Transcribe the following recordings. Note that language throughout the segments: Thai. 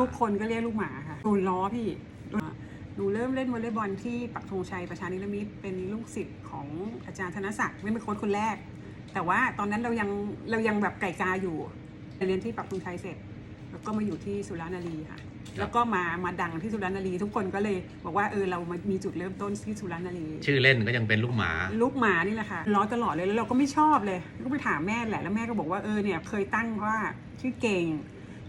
ทุกคนก็เรียกลูกหมาค่ะโดนล้อพี่หนูเริ่มเล่นวอลเลย์บอลที่ปักธงชัยประชานิรมิตรเป็นลูกศิษย์ของอาจารย์ธนศักดิ์ไม่เป็นโค้ชคนแรก แต่ว่าตอนนั้นเรายังเรายังแบบไก่กาอยู่ไปเรียนที่ปักธงชัยเสร็จ แล้วก็มาอยู่ที่สุรานารีค่ะ แล้วก็มามาดังที่สุรานารี ทุกคนก็เลยบอกว่าเออเรามามีจุดเริ่มต้นที่สุรานารี ชื่อเล่นก็ยังเป็นลูกหมา ลูกหมานี่แหละค่ะล้อตลอดเลยแล้วเราก็ไม่ชอบเลยก็ไปถามแม่แหละแล้วแม่ก็บอกว่าเออเนี่ยเคยตั้งว่าชื่อเก่ง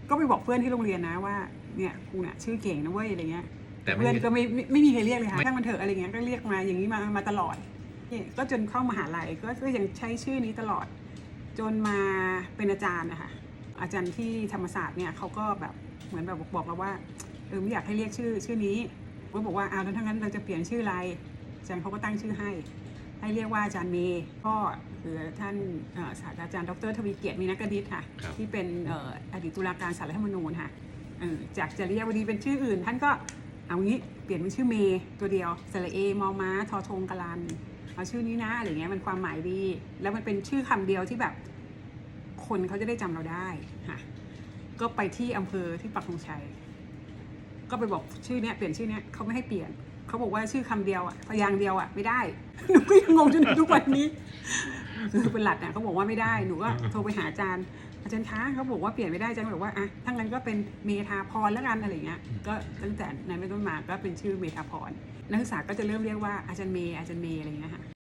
ก็ไปบอกเพื่อนที่โรงเรียนนะว่าเนี่ยกูเนี่ยชื่อเก่งนะเว้ยอะไรเงี้ยแต่ไม่เพื่อนมีก็ไม่ไม่ไม่มีใครเรียกเลยค่ะไม่ช่างมันเถอะอะไรเงี้ยก็เรียกมาอย่างนี้มามาตลอดเนี่ยก็จนเข้ามหาลัยก็ก็ยังใช้ชื่อนี้ตลอด จนมาเป็นอาจารย์นะคะอาจารย์ที่ธรรมศาสตร์เนี่ยเขาก็แบบเหมือนแบบบอกเราว่าเออไม่อยากให้เรียกชื่อชื่อนี้ก็บอกว่าอ้าวแล้วถ้างั้นเราจะเปลี่ยนชื่ออะไรอาจารย์เขาก็ตั้งชื่อให้ ให้เรียกว่าอาจารย์เมย์พ่อคือท่านเอ่อศาสตราจารย์ดรทวีเกียรติมีนักดิษฐ์ค่ะครับที่เป็นเอ่ออดีตตุลาการศาลรัฐธรรมนูญค่ะเออจากจริยาวดีเป็นชื่ออื่น ท่านก็เอางี้เปลี่ยนเป็นชื่อเมย์ตัวเดียวสระเอมอม้าทอทงกะลันเอาชื่อนี้นะอะไรเงี้ยมันความหมายดี แล้วมันเป็นชื่อคำเดียวที่แบบ คนเขาจะได้จำเราได้ค่ะก็ไปที่อำเภอที่ปักธงชัย ก็ไปบอกชื่อเนี้ยเปลี่ยนชื่อเนี้ยเขาไม่ให้เปลี่ยน เขาบอกว่าชื่อคำเดียวอะพยางค์เดียวอะไม่ได้หนูก็ยังงงจนถึงทุกวันนี้คือเป็นหลักเนี่ยเขาบอกว่าไม่ได้หนูก็โทรไปหาอาจารย์อาจารย์คะเขาบอกว่าเปลี่ยนไม่ได้อาจารย์บอกว่าอะถ้างั้นก็เป็นเมธาพรแล้วกันอะไรเงี้ยก็ตั้งแต่นั้นเป็นต้นมาก็เป็นชื่อเมธาพรนักศึกษาก็จะเริ่มเรียกว่าอาจารย์เมย์อาจารย์เมย์อะไรเงี้ยค่ะ